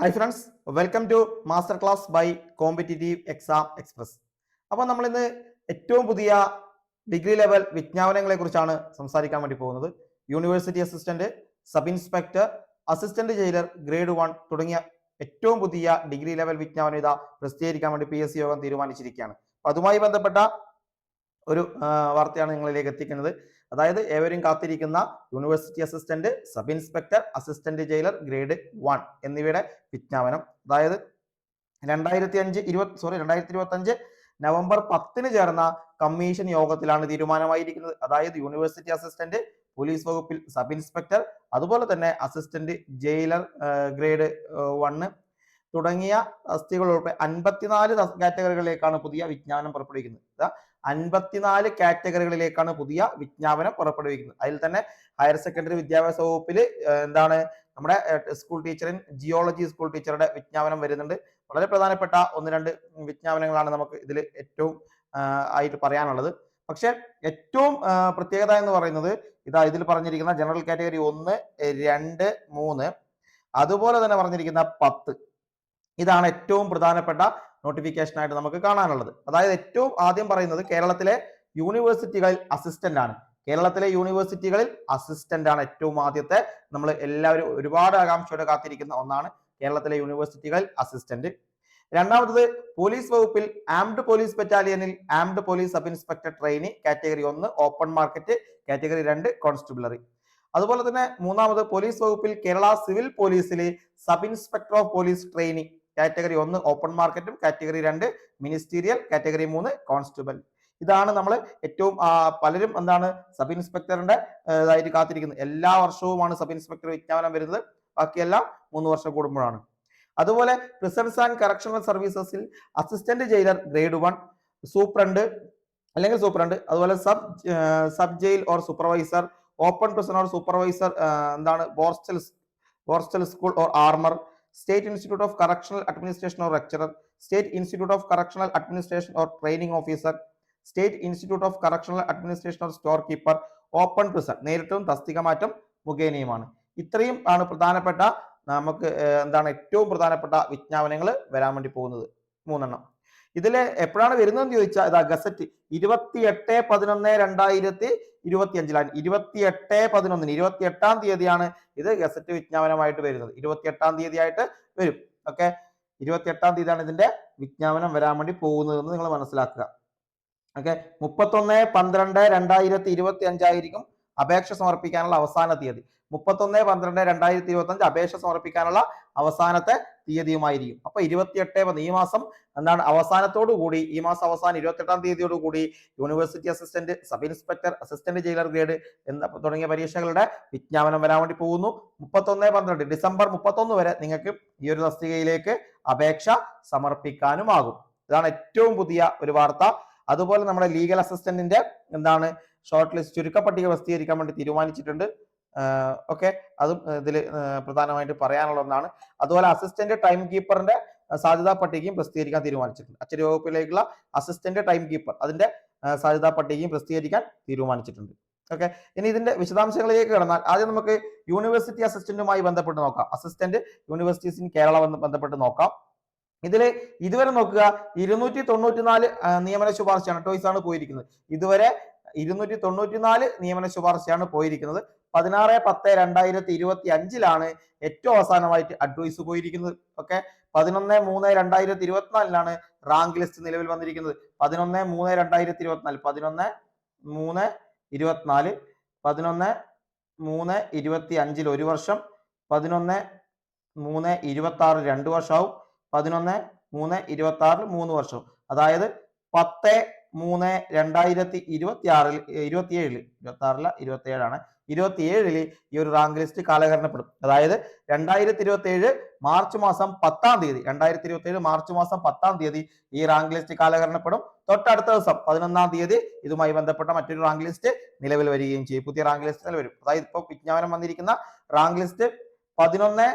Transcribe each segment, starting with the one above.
Hi friends welcome to master class by competitive exam express അപ്പോൾ നമ്മൾ ഇന്ന് ഏറ്റവും പുതിയ ഡിഗ്രി ലെവൽ വിജ്ഞാപനങ്ങളെ കുറിച്ചാണ് സംസാരിക്കാൻ വേണ്ടി പോകുന്നത്. University assistant sub inspector assistant jailer grade one തുടങ്ങിയ ഏറ്റവും പുതിയ ഡിഗ്രി ലെവൽ വിജ്ഞാപനം ഇതാ പ്രസിദ്ധീകരിക്കാൻ വേണ്ടി പി യോഗം തീരുമാനിച്ചിരിക്കുകയാണ്. അതുമായി ബന്ധപ്പെട്ട ഒരു വാർത്തയാണ് നിങ്ങളിലേക്ക് എത്തിക്കുന്നത്. അതായത് ഏവരും കാത്തിരിക്കുന്ന university assistant sub inspector assistant jailer grade one എന്നിവയുടെ വിജ്ഞാപനം. അതായത് രണ്ടായിരത്തി അഞ്ച് ഇരുപത്തി സോറി രണ്ടായിരത്തി ഇരുപത്തി അഞ്ച് നവംബർ പത്തിന് ചേർന്ന കമ്മീഷൻ യോഗത്തിലാണ് തീരുമാനമായിരിക്കുന്നത്. അതായത് യൂണിവേഴ്സിറ്റി അസിസ്റ്റന്റ് പോലീസ് വകുപ്പിൽ സബ് ഇൻസ്പെക്ടർ അതുപോലെ തന്നെ അസിസ്റ്റന്റ് ജയിലർ ഗ്രേഡ് വണ്ണ് തുടങ്ങിയ തസ്തികൾ ഉൾപ്പെടെ അൻപത്തിനാല് കാറ്റഗറികളിലേക്കാണ് പുതിയ വിജ്ഞാപനം പുറപ്പെടുവിക്കുന്നത്. അൻപത്തിനാല് കാറ്റഗറികളിലേക്കാണ് പുതിയ വിജ്ഞാപനം പുറപ്പെടുവിക്കുന്നത്. അതിൽ തന്നെ ഹയർ സെക്കൻഡറി വിദ്യാഭ്യാസ വകുപ്പിൽ എന്താണ് നമ്മുടെ സ്കൂൾ ടീച്ചറിൻ ജിയോളജി സ്കൂൾ ടീച്ചറുടെ വിജ്ഞാപനം വരുന്നുണ്ട്. വളരെ പ്രധാനപ്പെട്ട ഒന്ന് രണ്ട് വിജ്ഞാപനങ്ങളാണ് നമുക്ക് ഇതിൽ ഏറ്റവും ആയിട്ട് പറയാനുള്ളത്. പക്ഷെ ഏറ്റവും പ്രത്യേകത എന്ന് പറയുന്നത് ഇതാ ഇതിൽ പറഞ്ഞിരിക്കുന്ന ജനറൽ കാറ്റഗറി ഒന്ന് രണ്ട് മൂന്ന് അതുപോലെ തന്നെ പറഞ്ഞിരിക്കുന്ന പത്ത്. ഇതാണ് ഏറ്റവും പ്രധാനപ്പെട്ട നോട്ടിഫിക്കേഷൻ ആയിട്ട് നമുക്ക് കാണാനുള്ളത്. അതായത് ഏറ്റവും ആദ്യം പറയുന്നത് കേരളത്തിലെ യൂണിവേഴ്സിറ്റികളിൽ അസിസ്റ്റന്റ് ആണ്. കേരളത്തിലെ യൂണിവേഴ്സിറ്റികളിൽ അസിസ്റ്റന്റ് ആണ് ഏറ്റവും ആദ്യത്തെ. നമ്മൾ എല്ലാവരും ഒരുപാട് ആകാംക്ഷയോടെ കാത്തിരിക്കുന്ന ഒന്നാണ് കേരളത്തിലെ യൂണിവേഴ്സിറ്റികളിൽ അസിസ്റ്റന്റ് രണ്ടാമത്തത് പോലീസ് വകുപ്പിൽ armed police ബറ്റാലിയനിൽ armed police sub inspector trainee category ഒന്ന് ഓപ്പൺ മാർക്കറ്റ് കാറ്റഗറി രണ്ട് കോൺസ്റ്റബിളറി അതുപോലെ തന്നെ മൂന്നാമത് പോലീസ് വകുപ്പിൽ കേരള സിവിൽ പോലീസിൽ sub inspector of police trainee category ഒന്ന് ഓപ്പൺ മാർക്കറ്റും കാറ്റഗറി രണ്ട് മിനിസ്റ്റീരിയൽ കാറ്റഗറി മൂന്ന് കോൺസ്റ്റബിൾ. ഇതാണ് നമ്മൾ ഏറ്റവും പലരും എന്താണ് സബ് ഇൻസ്പെക്ടറിന്റെ ഇതായിട്ട് കാത്തിരിക്കുന്നത്. എല്ലാ വർഷവുമാണ് സബ് ഇൻസ്പെക്ടർ വിജ്ഞാപനം വരുന്നത്. ബാക്കിയെല്ലാം മൂന്ന് വർഷം കൂടുമ്പോഴാണ്. അതുപോലെ prisons and correctional സർവീസസിൽ assistant jailer grade one superintendent അല്ലെങ്കിൽ സൂപ്രണ്ട് അതുപോലെ sub sub jail or supervisor open prison or supervisor എന്താണ് borstal borstal school or armourer state institute of correctional administration or lecturer state institute of correctional administration or training officer state institute of correctional administration or store keeper open prison നേരിട്ടും തസ്തിക മാറ്റം മുഖേനയുമാണ്. ഇത്രയും ആണ് പ്രധാനപ്പെട്ട നമുക്ക് എന്താണ് ഏറ്റവും പ്രധാനപ്പെട്ട വിജ്ഞാപനങ്ങൾ വരാൻ വേണ്ടി പോകുന്നത്. മൂന്നെണ്ണം. ഇതിൽ എപ്പോഴാണ് വരുന്നതെന്ന് ചോദിച്ചാൽ ഇതാ ഗസറ്റ് ഇരുപത്തി എട്ട് പതിനൊന്ന് രണ്ടായിരത്തി ഇരുപത്തി അഞ്ചിലാണ് ഇരുപത്തി എട്ട് പതിനൊന്നിന് ഇരുപത്തി എട്ടാം തീയതിയാണ് ഇത് ഗസറ്റ് വിജ്ഞാപനമായിട്ട് വരുന്നത്. ഇരുപത്തി എട്ടാം തീയതി ആയിട്ട് വരും. ഓക്കെ? ഇരുപത്തി എട്ടാം തീയതിയാണ് ഇതിന്റെ വിജ്ഞാപനം വരാൻ വേണ്ടി പോകുന്നതെന്ന് നിങ്ങൾ മനസ്സിലാക്കുക. ഓക്കെ? മുപ്പത്തൊന്ന് പന്ത്രണ്ട് രണ്ടായിരത്തി ഇരുപത്തി അഞ്ചായിരിക്കും അപേക്ഷ സമർപ്പിക്കാനുള്ള അവസാന തീയതി. മുപ്പത്തൊന്ന് പന്ത്രണ്ട് രണ്ടായിരത്തി ഇരുപത്തി അഞ്ച് അപേക്ഷ സമർപ്പിക്കാനുള്ള അവസാനത്തെ തീയതിയുമായിരിക്കും. അപ്പൊ ഇരുപത്തിയെട്ട് പതി- ഈ മാസം എന്താണ് അവസാനത്തോടു കൂടി ഈ മാസം അവസാനം ഇരുപത്തെട്ടാം തീയതിയോട് കൂടി university assistant sub inspector assistant jailer grade എന്ന തുടങ്ങിയ പരീക്ഷകളുടെ വിജ്ഞാപനം വരാൻ വേണ്ടി പോകുന്നു. മുപ്പത്തൊന്ന് പന്ത്രണ്ട് ഡിസംബർ മുപ്പത്തൊന്ന് വരെ നിങ്ങൾക്ക് ഈ ഒരു തസ്തികയിലേക്ക് അപേക്ഷ സമർപ്പിക്കാനുമാകും. ഇതാണ് ഏറ്റവും പുതിയ ഒരു വാർത്ത. അതുപോലെ നമ്മുടെ ലീഗൽ അസിസ്റ്റന്റിന്റെ എന്താണ് ഷോർട്ട് ലിസ്റ്റ് ചുരുക്കപ്പട്ടിക പ്രസിദ്ധീകരിക്കാൻ വേണ്ടി തീരുമാനിച്ചിട്ടുണ്ട്. ഓക്കെ. അതും ഇതിൽ പ്രധാനമായിട്ട് പറയാനുള്ള ഒന്നാണ്. അതുപോലെ അസിസ്റ്റന്റ് ടൈം കീപ്പറിന്റെ സാധ്യതാ പട്ടികയും പ്രസിദ്ധീകരിക്കാൻ തീരുമാനിച്ചിട്ടുണ്ട്. അച്ചടി വകുപ്പിലേക്കുള്ള അസിസ്റ്റന്റ് ടൈം കീപ്പർ അതിന്റെ സാധ്യതാ പട്ടികയും പ്രസിദ്ധീകരിക്കാൻ തീരുമാനിച്ചിട്ടുണ്ട്. ഓക്കെ. ഇനി ഇതിന്റെ വിശദാംശങ്ങളിലേക്ക് കടന്നാൽ ആദ്യം നമുക്ക് യൂണിവേഴ്സിറ്റി അസിസ്റ്റന്റുമായി ബന്ധപ്പെട്ട് നോക്കാം. അസിസ്റ്റന്റ് യൂണിവേഴ്സിറ്റീസ് ഇൻ കേരള ബന്ധ- ബന്ധപ്പെട്ട് നോക്കാം. ഇതിൽ ഇതുവരെ നോക്കുക ഇരുന്നൂറ്റി തൊണ്ണൂറ്റിനാല് നിയമന ശുപാർശയാണ് ടോയ്സ് ആണ് പോയിരിക്കുന്നത്. ഇതുവരെ ഇരുന്നൂറ്റി തൊണ്ണൂറ്റിനാല് നിയമന ശുപാർശയാണ് പോയിരിക്കുന്നത്. പതിനാറ് പത്ത് രണ്ടായിരത്തി ഇരുപത്തി അഞ്ചിലാണ് ഏറ്റവും അവസാനമായിട്ട് അഡ്വൈസ് പോയിരിക്കുന്നത്. ഓക്കെ പതിനൊന്ന് മൂന്ന് രണ്ടായിരത്തി ഇരുപത്തിനാലിലാണ് റാങ്ക് ലിസ്റ്റ് നിലവിൽ വന്നിരിക്കുന്നത്. പതിനൊന്ന് മൂന്ന് രണ്ടായിരത്തി ഇരുപത്തിനാല്. പതിനൊന്ന് മൂന്ന് ഇരുപത്തിനാല്. പതിനൊന്ന് മൂന്ന് ഇരുപത്തി അഞ്ചിൽ ഒരു വർഷം. പതിനൊന്ന് മൂന്ന് ഇരുപത്തി ആറ് രണ്ട് വർഷമാവും. പതിനൊന്ന് മൂന്ന് ഇരുപത്തി ആറിൽ മൂന്ന് വർഷവും. അതായത് പത്ത് മൂന്ന് രണ്ടായിരത്തി ഇരുപത്തി ആറിൽ ഇരുപത്തി ഏഴിൽ ഇരുപത്തി ആറില്ല ഇരുപത്തി ഏഴാണ് ഇരുപത്തി ഏഴിൽ ഈ ഒരു റാങ്ക് ലിസ്റ്റ് കാലഹരണപ്പെടും. അതായത് രണ്ടായിരത്തി ഇരുപത്തി ഏഴ് മാർച്ച് മാസം പത്താം തീയതി രണ്ടായിരത്തി ഇരുപത്തി ഏഴ് മാർച്ച് മാസം പത്താം തീയതി ഈ റാങ്ക് ലിസ്റ്റ് കാലഹരണപ്പെടും. തൊട്ടടുത്ത ദിവസം പതിനൊന്നാം തീയതി ഇതുമായി ബന്ധപ്പെട്ട മറ്റൊരു റാങ്ക് ലിസ്റ്റ് നിലവിൽ വരികയും ചെയ്യും. പുതിയ റാങ്ക് ലിസ്റ്റ് നിലവിൽ വരും. അതായത് ഇപ്പോൾ വിജ്ഞാപനം വന്നിരിക്കുന്ന റാങ്ക് ലിസ്റ്റ് പതിനൊന്ന്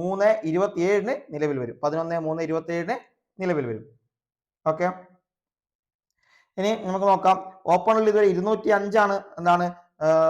മൂന്ന് ഇരുപത്തി ഏഴിന് നിലവിൽ വരും. പതിനൊന്ന് മൂന്ന് ഇരുപത്തി ഏഴിന് നിലവിൽ വരും. ഓക്കെ ഇനി നമുക്ക് നോക്കാം. ഓപ്പണിൽ ഇതുവരെ ഇരുന്നൂറ്റി അഞ്ചാണ് എന്താണ്?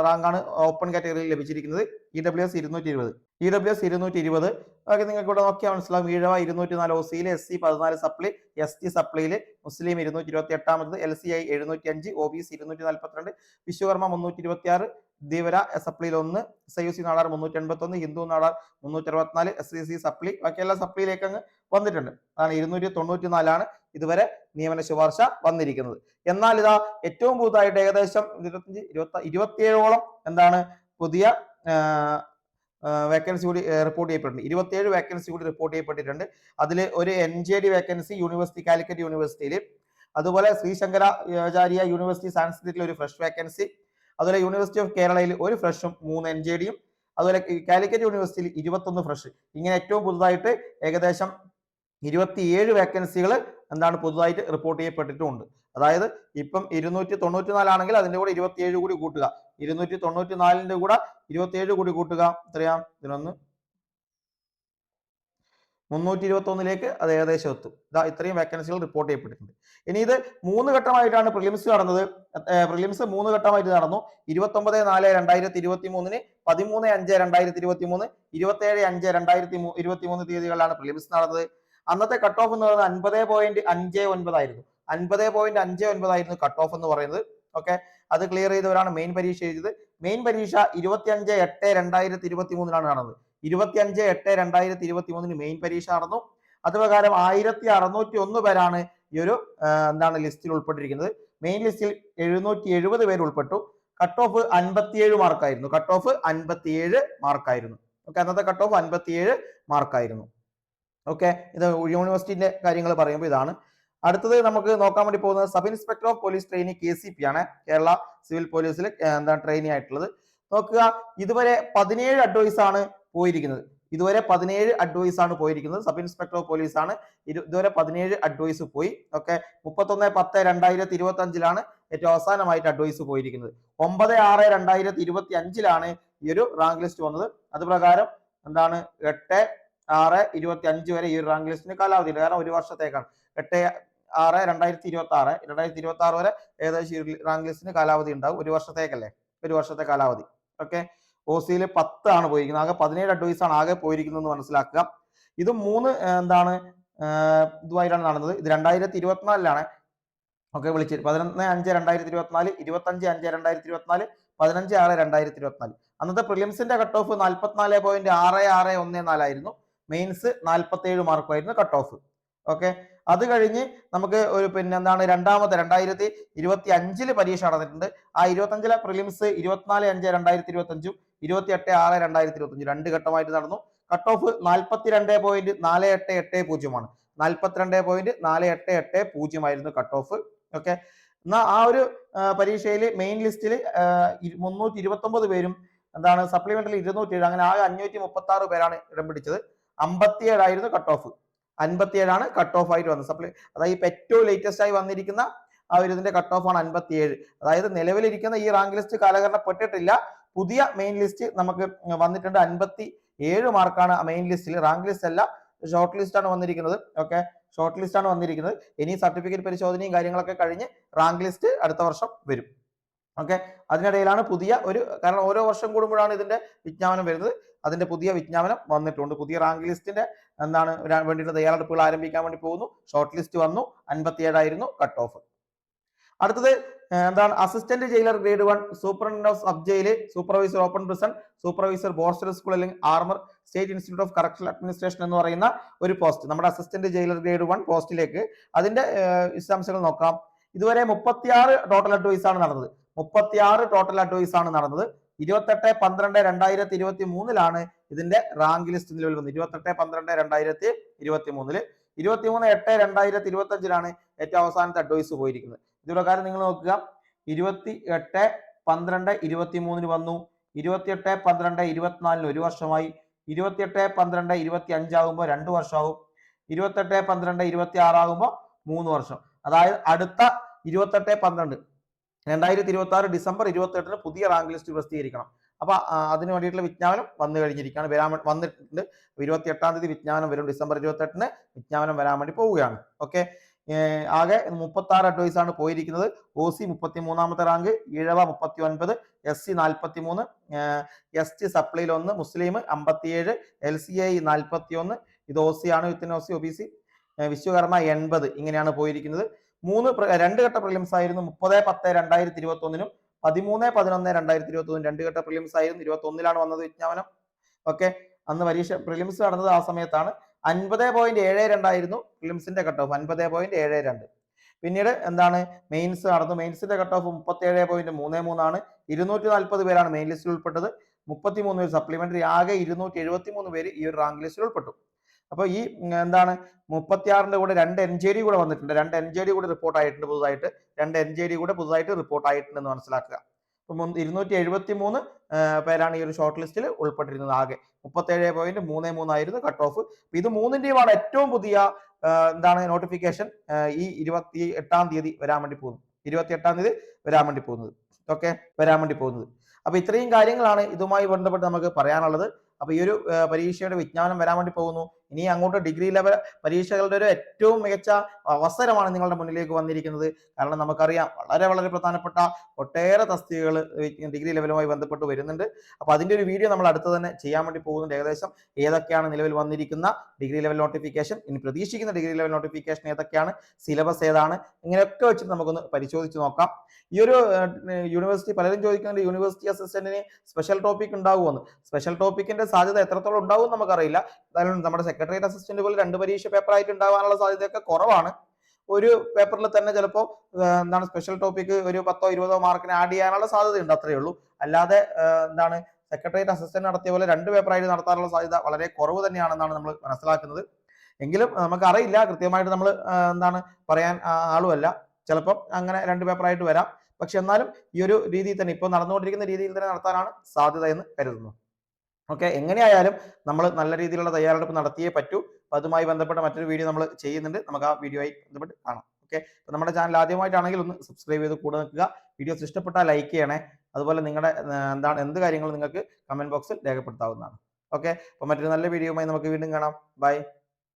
റാങ്കാണ് ഓപ്പൺ കാറ്റഗറിയിൽ ലഭിച്ചിരിക്കുന്നത് ഇ ഡബ്ല്യു എസ് ഇരുന്നൂറ്റി ഇരുപത് ഇ ഡബ്ല്യു എസ് ഇരുന്നൂറ്റി ഇരുപത് അതൊക്കെ നിങ്ങൾക്ക് ഇവിടെ നോക്കിയാൽ മനസ്സിലാവും. ഈഴവ ഇരുന്നൂറ്റി നാല് ഒ സിയിൽ എസ് സി പതിനാല് സപ്ലി എസ് ടി സപ്ലിയിൽ മുസ്ലിം ഇരുന്നൂറ്റി ഇരുപത്തി എട്ടാമത് എൽ സി ഐ എഴുന്നൂറ്റി അഞ്ച് ഒ ബി സി ഇരുന്നൂറ്റി നാൽപ്പത്തിരണ്ട് വിശ്വകർമ്മ മുന്നൂറ്റി ഇരുപത്തി ആറ് ധീവര സപ്ലിയിൽ ഒന്ന് S I U C Nadar മുന്നൂറ്റി എൺപത്തി ഒന്ന് ഹിന്ദു നാടാർ മുന്നൂറ്റി അറുപത്തിനാല് എസ് സി സി സപ്ലി ബാക്കി എല്ലാ സപ്ലിയിലേക്ക് അങ്ങ് വന്നിട്ടുണ്ട്. അതാണ് ഇരുന്നൂറ്റി തൊണ്ണൂറ്റി നാലാണ് ഇതുവരെ നിയമന ശുപാർശ വന്നിരിക്കുന്നത്. എന്നാൽ ഇതാ ഏറ്റവും പുതുതായിട്ട് ഏകദേശം ഇരുപത്തഞ്ച് ഇരുപത്തി ഇരുപത്തിയേഴോളം എന്താണ് പുതിയ വേക്കൻസി കൂടി റിപ്പോർട്ട് ചെയ്യപ്പെട്ടിട്ടുണ്ട്. ഇരുപത്തിയേഴ് വേക്കൻസി കൂടി റിപ്പോർട്ട് ചെയ്യപ്പെട്ടിട്ടുണ്ട്. അതിൽ ഒരു N J D vacancy university Calicut യൂണിവേഴ്സിറ്റിയിൽ അതുപോലെ ശ്രീശങ്കര ആചാര്യ യൂണിവേഴ്സിറ്റി സിറ്റിയിൽ ഒരു ഫ്രഷ് വേക്കൻസി അതുപോലെ യൂണിവേഴ്സിറ്റി ഓഫ് കേരളയിൽ ഒരു ഫ്രഷും മൂന്ന് എൻ ജെ ഡിയും. അതുപോലെ കാലിക്കറ്റ് യൂണിവേഴ്സിറ്റിയിൽ ഇരുപത്തൊന്ന് ഫ്രഷ് ഇങ്ങനെ ഏറ്റവും പുതുതായിട്ട് ഏകദേശം ഇരുപത്തിയേഴ് വേക്കൻസികൾ എന്താണ് പുതുതായിട്ട് റിപ്പോർട്ട് ചെയ്യപ്പെട്ടിട്ടുണ്ട്. അതായത് ഇപ്പം ഇരുന്നൂറ്റി തൊണ്ണൂറ്റി നാലാണെങ്കിൽ അതിന്റെ കൂടെ ഇരുപത്തിയേഴ് കൂടി കൂട്ടുക. ഇരുന്നൂറ്റി തൊണ്ണൂറ്റി നാലിന്റെ കൂടെ ഇരുപത്തിയേഴ് കൂടി കൂട്ടുക. എത്രയാ? ഇതിനൊന്ന് മുന്നൂറ്റി ഇരുപത്തി ഒന്നിലേക്ക് അത് ഏകദേശം എത്തും. ഇതാ ഇത്രയും വേക്കൻസികൾ റിപ്പോർട്ട് ചെയ്യപ്പെട്ടിട്ടുണ്ട്. ഇനി ഇത് മൂന്ന് ഘട്ടമായിട്ടാണ് പ്രിലിംസ് നടന്നത്. പ്രിലിംസ് മൂന്ന് ഘട്ടമായിട്ട് നടന്നു. ഇരുപത്തൊമ്പത് നാല് രണ്ടായിരത്തി ഇരുപത്തി മൂന്നിന് പതിമൂന്ന് അഞ്ച് രണ്ടായിരത്തി ഇരുപത്തി മൂന്ന് ഇരുപത്തി ഏഴ് അഞ്ച് രണ്ടായിരത്തി ഇരുപത്തി മൂന്ന് തീയതികളിലാണ് പ്രിലിംസ് നടന്നത്. അന്നത്തെ കട്ട് ഓഫ് എന്ന് പറയുന്നത് അൻപത് പോയിന്റ് അഞ്ച് ഒൻപതായിരുന്നു അൻപത് പോയിന്റ് അഞ്ച് ഒൻപതായിരുന്നു കട്ട് ഓഫ് എന്ന് പറയുന്നത്. ഓക്കെ അത് ക്ലിയർ ചെയ്തവരാണ് മെയിൻ പരീക്ഷ എഴുതിയത്. മെയിൻ പരീക്ഷ ഇരുപത്തി അഞ്ച് എട്ട് രണ്ടായിരത്തി ഇരുപത്തി മൂന്നിലാണ് നടന്നത്. ഇരുപത്തി അഞ്ച് എട്ട് രണ്ടായിരത്തി ഇരുപത്തി മൂന്നിന് മെയിൻ പരീക്ഷ നടന്നു. അത് പ്രകാരം ആയിരത്തി അറുന്നൂറ്റി ഒന്ന് പേരാണ് ഈ ഒരു എന്താണ് ലിസ്റ്റിൽ ഉൾപ്പെട്ടിരിക്കുന്നത്. മെയിൻ ലിസ്റ്റിൽ എഴുന്നൂറ്റി എഴുപത് പേര് ഉൾപ്പെട്ടു. കട്ട് ഓഫ് അൻപത്തിയേഴ് മാർക്കായിരുന്നു കട്ട് ഓഫ് അൻപത്തിയേഴ് മാർക്കായിരുന്നു ഓക്കെ അന്നത്തെ കട്ട് ഓഫ് അൻപത്തിയേഴ് മാർക്കായിരുന്നു ഓക്കെ? ഇത് യൂണിവേഴ്സിറ്റിന്റെ കാര്യങ്ങൾ പറയുമ്പോൾ ഇതാണ്. അടുത്തത് നമുക്ക് നോക്കാൻ വേണ്ടി പോകുന്നത് sub inspector of police trainee K C P ആണ്. കേരള സിവിൽ പോലീസിൽ എന്താ ട്രെയിനി ആയിട്ടുള്ളത്. നോക്കുക ഇതുവരെ പതിനേഴ് അഡ്വൈസ് ആണ് പോയിരിക്കുന്നത്. ഇതുവരെ പതിനേഴ് അഡ്വൈസ് ആണ് പോയിരിക്കുന്നത്. സബ് ഇൻസ്പെക്ടർ ഓഫ് പോലീസ് ആണ്. ഇതുവരെ പതിനേഴ് അഡ്വൈസ് പോയി. ഓക്കെ? മുപ്പത്തൊന്ന് പത്ത് രണ്ടായിരത്തി ഇരുപത്തി അഞ്ചിലാണ് ഏറ്റവും അവസാനമായിട്ട് അഡ്വൈസ് പോയിരിക്കുന്നത്. ഒമ്പത് ആറ് രണ്ടായിരത്തി ഇരുപത്തി അഞ്ചിലാണ് ഈ ഒരു റാങ്ക് ലിസ്റ്റ് വന്നത്. അത് പ്രകാരം എന്താണ്? എട്ട് ആറ് ഇരുപത്തി അഞ്ച് വരെ ഈ ഒരു റാങ്ക് ലിസ്റ്റിന് കാലാവധി ഉണ്ട് കാരണം ഒരു വർഷത്തേക്കാണ്. എട്ട് ആറ് രണ്ടായിരത്തി ഇരുപത്തി ആറ് രണ്ടായിരത്തി ഇരുപത്തി ആറ് വരെ ഏകദേശം ഈ റാങ്ക് ലിസ്റ്റിന് കാലാവധി ഉണ്ടാവും. ഒരു വർഷത്തേക്കല്ലേ? ഒരു വർഷത്തെ കാലാവധി. ഓക്കെ? ഒ സിയിൽ പത്ത് ആണ് പോയിരിക്കുന്നത്. ആകെ പതിനേഴ് അഡ്വൈസ് ആണ് ആകെ പോയിരിക്കുന്നത് മനസ്സിലാക്കുക. ഇത് മൂന്ന് എന്താണ് ഇതുമായിട്ടാണ് നടന്നത്. ഇത് രണ്ടായിരത്തി ഇരുപത്തിനാലിലാണ് ഓക്കെ വിളിച്ചത് പതിനൊന്ന് അഞ്ച് രണ്ടായിരത്തി ഇരുപത്തിനാല് ഇരുപത്തഞ്ച് അഞ്ച് രണ്ടായിരത്തി ഇരുപത്തിനാല് പതിനഞ്ച് ആറ് രണ്ടായിരത്തി ഇരുപത്തിനാല് അന്നത്തെ പ്രിലിംസിന്റെ കട്ട് ഓഫ് നാൽപ്പത്തിനാല് പോയിന്റ് ആറ് ആറ് ഒന്ന് നാലായിരുന്നു. മെയിൻസ് നാൽപ്പത്തി ഏഴ് മാർക്കുമായിരുന്നു കട്ട് ഓഫ് ഓക്കെ അത് കഴിഞ്ഞ് നമുക്ക് ഒരു പിന്നെ എന്താണ് രണ്ടാമത്തെ രണ്ടായിരത്തി ഇരുപത്തി അഞ്ചിൽ പരീക്ഷ നടന്നിട്ടുണ്ട്. ആ ഇരുപത്തഞ്ചിലെ പ്രിലിംസ് ഇരുപത്തിനാല് അഞ്ച് രണ്ടായിരത്തി ഇരുപത്തി അഞ്ചും ഇരുപത്തി എട്ട് ആറ് രണ്ടായിരത്തി ഇരുപത്തി അഞ്ച് രണ്ട് ഘട്ടമായിട്ട് നടന്നു. കട്ട് ഓഫ് നാൽപ്പത്തിരണ്ട് പോയിന്റ് നാല് എട്ട് എട്ട് പൂജ്യമാണ്. നാൽപ്പത്തിരണ്ട് പോയിന്റ് നാല് എട്ട് എട്ട് പൂജ്യമായിരുന്നു കട്ട് ഓഫ് ഓക്കെ എന്നാൽ ആ ഒരു പരീക്ഷയിൽ മെയിൻ ലിസ്റ്റിൽ മുന്നൂറ്റി ഇരുപത്തി ഒമ്പത് പേരും എന്താണ് സപ്ലിമെന്ററിൽ ഇരുന്നൂറ്റി ഏഴ് അങ്ങനെ ആകെ അഞ്ഞൂറ്റി മുപ്പത്തി ആറ് പേരാണ് ഇടം പിടിച്ചത്. അമ്പത്തിയേഴായിരുന്നു കട്ട് ഓഫ് അൻപത്തിയേഴാണ് കട്ട് ഓഫ് ആയിട്ട് വന്നത്. സപ്ലൈ അതായത് ഏറ്റവും ലേറ്റസ്റ്റ് ആയി വന്നിരിക്കുന്ന ആ ഒരു ഇതിന്റെ കട്ട് ഓഫ് ആണ് അൻപത്തിയേഴ്. അതായത് നിലവിലിരിക്കുന്ന ഈ റാങ്ക് ലിസ്റ്റ് കാലഘട്ടപ്പെട്ടിട്ടില്ല. പുതിയ മെയിൻ ലിസ്റ്റ് നമുക്ക് വന്നിട്ടുണ്ട് അൻപത്തി ഏഴ് മാർക്കാണ് മെയിൻ ലിസ്റ്റിൽ റാങ്ക് ലിസ്റ്റ് അല്ല ഷോർട്ട് ലിസ്റ്റ് ആണ് വന്നിരിക്കുന്നത്. ഓക്കെ ഷോർട്ട് ലിസ്റ്റ് ആണ് വന്നിരിക്കുന്നത്. ഇനി സർട്ടിഫിക്കറ്റ് പരിശോധനയും കാര്യങ്ങളൊക്കെ കഴിഞ്ഞ് റാങ്ക് ലിസ്റ്റ് അടുത്ത വർഷം വരും. ഓക്കെ അതിനിടയിലാണ് പുതിയ ഒരു കാരണം ഓരോ വർഷം കൂടുമ്പോഴാണ് ഇതിന്റെ വിജ്ഞാപനം വരുന്നത്. അതിന്റെ പുതിയ വിജ്ഞാപനം വന്നിട്ടുണ്ട്. പുതിയ റാങ്ക് ലിസ്റ്റിന്റെ എന്താണ് വേണ്ടിയിട്ട് തയ്യാറെടുപ്പുകൾ ആരംഭിക്കാൻ വേണ്ടി പോകുന്നു. ഷോർട്ട് ലിസ്റ്റ് വന്നു അൻപത്തിയേഴായിരുന്നു കട്ട് ഓഫ് അടുത്തത് എന്താണ് assistant jailer grade one superintendent of sub jail supervisor open prison supervisor borstal school അല്ലെങ്കിൽ armourer state institute of correction administration എന്ന് പറയുന്ന ഒരു പോസ്റ്റ് നമ്മുടെ അസിസ്റ്റന്റ് ജയിലർ ഗ്രേഡ് വൺ പോസ്റ്റിലേക്ക് അതിന്റെ വിശദാംശങ്ങൾ നോക്കാം. ഇതുവരെ മുപ്പത്തിയാറ് ടോട്ടൽ അഡ്വൈസ് ആണ് നടന്നത്. മുപ്പത്തിയാറ് ടോട്ടൽ അഡ്വൈസ് ആണ് നടന്നത്. ഇരുപത്തെട്ട് പന്ത്രണ്ട് രണ്ടായിരത്തി ഇരുപത്തി മൂന്നിലാണ് ഇതിന്റെ റാങ്ക് ലിസ്റ്റ് നിലവിൽ വന്നത്. ഇരുപത്തെട്ട് പന്ത്രണ്ട് രണ്ടായിരത്തി ഇരുപത്തി മൂന്നിൽ. ഇരുപത്തിമൂന്ന് എട്ട് രണ്ടായിരത്തി ഇരുപത്തി അഞ്ചിലാണ് ഏറ്റവും അവസാനത്തെ അഡ്വൈസ് പോയിരിക്കുന്നത്. ഇത് പ്രകാരം നിങ്ങൾ നോക്കുക. ഇരുപത്തി എട്ട് പന്ത്രണ്ട് ഇരുപത്തി മൂന്നിന് വന്നു. ഇരുപത്തിയെട്ട് പന്ത്രണ്ട് ഇരുപത്തിനാലിന് ഒരു വർഷമായി. ഇരുപത്തിയെട്ട് പന്ത്രണ്ട് ഇരുപത്തി അഞ്ചാകുമ്പോൾ രണ്ട് വർഷമാവും. ഇരുപത്തെട്ട് പന്ത്രണ്ട് ഇരുപത്തി ആറാകുമ്പോൾ മൂന്ന് വർഷം. അതായത് അടുത്ത ഇരുപത്തെട്ട് പന്ത്രണ്ട് രണ്ടായിരത്തി ഇരുപത്തി ആറ് ഡിസംബർ ഇരുപത്തി എട്ടിന് പുതിയ റാങ്ക് ലിസ്റ്റ് പ്രസിദ്ധീകരിക്കണം അപ്പൊ അതിന് വേണ്ടിയിട്ടുള്ള വിജ്ഞാപനം വന്നു കഴിഞ്ഞിരിക്കുകയാണ്. വരാൻ വന്നിട്ടുണ്ട്. ഇരുപത്തി എട്ടാം തീയതി വിജ്ഞാപനം വരും. ഡിസംബർ ഇരുപത്തി എട്ടിന് വിജ്ഞാപനം വരാൻ വേണ്ടി പോവുകയാണ്. ഓക്കെ? ആകെ മുപ്പത്തി ആറ് അഡ്വൈസ് ആണ് പോയിരിക്കുന്നത്. ഒ സി മുപ്പത്തി മൂന്നാമത്തെ റാങ്ക് ഈഴവ മുപ്പത്തി ഒൻപത് എസ് സി നാൽപ്പത്തി മൂന്ന് എസ് ടി സപ്ലൈയിൽ ഒന്ന് മുസ്ലിം അമ്പത്തിയേഴ് എൽ സി ഐ നാൽപ്പത്തി ഒന്ന് ഇത് ഒ സി ആണ് within O C O B C Vishwakarma എൺപത് ഇങ്ങനെയാണ് പോയിരിക്കുന്നത്. മൂന്ന് രണ്ട് ഘട്ട പ്രിലിംസ് ആയിരുന്നു മുപ്പത് പത്ത് രണ്ടായിരത്തി ഇരുപത്തി ഒന്നിനും പതിമൂന്ന് പതിനൊന്ന് രണ്ടായിരത്തി ഇരുപത്തി ഒന്നിനും രണ്ട് ഘട്ട പ്രിലിംസ് ആയിരുന്നു ഇരുപത്തി ഒന്നിലാണ് വന്നത് വിജ്ഞാപനം. ഓക്കെ അന്ന് പരീക്ഷ പ്രിലിംസ് നടന്നത് ആ സമയത്താണ്. അൻപത് പോയിന്റ് ഏഴ് രണ്ടായിരുന്നു പ്രിലിംസിന്റെ കട്ട് ഓഫ് അൻപത് പോയിന്റ് ഏഴ് രണ്ട്. പിന്നീട് എന്താണ്? മെയിൻസ് നടന്നു. മെയിൻസിന്റെ കട്ട് ഓഫ് മുപ്പത്തി ഏഴ് പോയിന്റ് മൂന്ന് മൂന്നാണ് ഇരുന്നൂറ്റി നാൽപ്പത് പേരാണ് മെയിൻ ലിസ്റ്റിൽ ഉൾപ്പെട്ടത്. മുപ്പത്തി മൂന്ന് പേര് സപ്ലിമെന്ററി ആകെ ഇരുന്നൂറ്റി എഴുപത്തി മൂന്ന് പേര് ഈ ഒരു റാങ്ക് ലിസ്റ്റിൽ ഉൾപ്പെട്ടു. അപ്പോൾ ഈ എന്താണ് മുപ്പത്തിയാറിന്റെ കൂടെ രണ്ട് എൻ ജെ ഡി കൂടെ വന്നിട്ടുണ്ട്. രണ്ട് എൻ ജെ ഡി കൂടെ റിപ്പോർട്ട് ആയിട്ടുണ്ട് പുതുതായിട്ട്. രണ്ട് എൻ ജെ ഡി കൂടെ പുതുതായിട്ട് റിപ്പോർട്ട് ആയിട്ടുണ്ട് എന്ന് മനസ്സിലാക്കുക. അപ്പം ഇരുന്നൂറ്റി എഴുപത്തി മൂന്ന് പേരാണ് ഈ ഒരു ഷോർട്ട് ലിസ്റ്റിൽ ഉൾപ്പെട്ടിരുന്നത് ആകെ. മുപ്പത്തേഴ് പോയിന്റ് മൂന്ന് മൂന്നായിരുന്നു കട്ട് ഓഫ് ഇത് മൂന്നിന്റെയുമാണ് ഏറ്റവും പുതിയ എന്താണ് നോട്ടിഫിക്കേഷൻ ഈ ഇരുപത്തി എട്ടാം തീയതി വരാൻ വേണ്ടി പോകുന്നു ഇരുപത്തി എട്ടാം തീയതി വരാൻ വേണ്ടി പോകുന്നത്. ഓക്കെ? വരാൻ വേണ്ടി പോകുന്നത്. അപ്പൊ ഇത്രയും കാര്യങ്ങളാണ് ഇതുമായി ബന്ധപ്പെട്ട് നമുക്ക് പറയാനുള്ളത്. അപ്പൊ ഈ ഒരു പരീക്ഷയുടെ വിജ്ഞാനം വരാൻ വേണ്ടി പോകുന്നു. ഇനി അങ്ങോട്ട് ഡിഗ്രി ലെവൽ പരീക്ഷകളുടെ ഒരു ഏറ്റവും മികച്ച അവസരമാണ് നിങ്ങളുടെ മുന്നിലേക്ക് വന്നിരിക്കുന്നത്. കാരണം നമുക്കറിയാം വളരെ വളരെ പ്രധാനപ്പെട്ട ഒട്ടേറെ തസ്തികകൾ ഡിഗ്രി ലെവലുമായി ബന്ധപ്പെട്ട് വരുന്നുണ്ട്. അപ്പൊ അതിന്റെ ഒരു വീഡിയോ നമ്മൾ അടുത്ത് തന്നെ ചെയ്യാൻ വേണ്ടി പോകുന്നുണ്ട്. ഏകദേശം ഏതൊക്കെയാണ് നിലവിൽ വന്നിരിക്കുന്ന ഡിഗ്രി ലെവൽ നോട്ടിഫിക്കേഷൻ ഇനി പ്രതീക്ഷിക്കുന്ന ഡിഗ്രി ലെവൽ നോട്ടിഫിക്കേഷൻ ഏതൊക്കെയാണ്? സിലബസ് ഏതാണ്? ഇങ്ങനെയൊക്കെ വെച്ചിട്ട് നമുക്കൊന്ന് പരിശോധിച്ച് നോക്കാം. ഈ ഒരു യൂണിവേഴ്സിറ്റി പലരും ചോദിക്കുന്നുണ്ട് യൂണിവേഴ്സിറ്റി അസിസ്റ്റന്റിന് സ്പെഷ്യൽ ടോപ്പിക് ഉണ്ടാവുമെന്ന് സ്പെഷ്യൽ ടോപ്പിക്കിന്റെ സാധ്യത എത്രത്തോളം ഉണ്ടാവും നമുക്കറിയില്ല. എന്തായാലും നമ്മുടെ സെക്രട്ടറിയേറ്റ് അസിസ്റ്റന്റ് പോലെ രണ്ട് പരീക്ഷ പേപ്പർ ആയിട്ട് ഉണ്ടാവാനുള്ള സാധ്യതയൊക്കെ കുറവാണ്. ഒരു പേപ്പറിൽ തന്നെ ചിലപ്പോൾ എന്താണ് സ്പെഷ്യൽ ടോപ്പിക്ക് ഒരു പത്തോ ഇരുപതോ മാർക്കിന് ആഡ് ചെയ്യാനുള്ള സാധ്യതയുണ്ട് അത്രയേ ഉള്ളൂ. അല്ലാതെ എന്താണ് സെക്രട്ടറിയേറ്റ് അസിസ്റ്റന്റ് നടത്തിയ പോലെ രണ്ട് പേപ്പറായിട്ട് നടത്താനുള്ള സാധ്യത വളരെ കുറവ് തന്നെയാണെന്നാണ് നമ്മൾ മനസ്സിലാക്കുന്നത്. എങ്കിലും നമുക്ക് അറിയില്ല കൃത്യമായിട്ട് നമ്മൾ എന്താണ് പറയാൻ ആളുമല്ല. ചിലപ്പം അങ്ങനെ രണ്ട് പേപ്പറായിട്ട് വരാം. പക്ഷെ എന്നാലും ഈ ഒരു രീതിയിൽ തന്നെ ഇപ്പോൾ നടന്നുകൊണ്ടിരിക്കുന്ന രീതിയിൽ തന്നെ നടത്താനാണ് സാധ്യത എന്ന് കരുതുന്നു. ഓക്കെ? എങ്ങനെയായാലും നമ്മൾ നല്ല രീതിയിലുള്ള തയ്യാറെടുപ്പ് നടത്തിയേ പറ്റൂ. അപ്പൊ അതുമായി ബന്ധപ്പെട്ട മറ്റൊരു വീഡിയോ നമ്മൾ ചെയ്യുന്നുണ്ട്. നമുക്ക് ആ വീഡിയോയുമായി ബന്ധപ്പെട്ട് കാണാം. ഓക്കെ? അപ്പോൾ നമ്മുടെ ചാനൽ ആദ്യമായിട്ടാണെങ്കിൽ ഒന്ന് സബ്സ്ക്രൈബ് ചെയ്ത് കൂടെ നിൽക്കുക. വീഡിയോസ് ഇഷ്ടപ്പെട്ടാൽ ലൈക്ക് ചെയ്യണേ. അതുപോലെ നിങ്ങളുടെ എന്താണ് എന്ത് കാര്യങ്ങളും നിങ്ങൾക്ക് കമന്റ് ബോക്സിൽ രേഖപ്പെടുത്താവുന്നതാണ്. ഓക്കെ? അപ്പൊ മറ്റൊരു നല്ല വീഡിയോയുമായി നമുക്ക് വീണ്ടും കാണാം. ബൈ.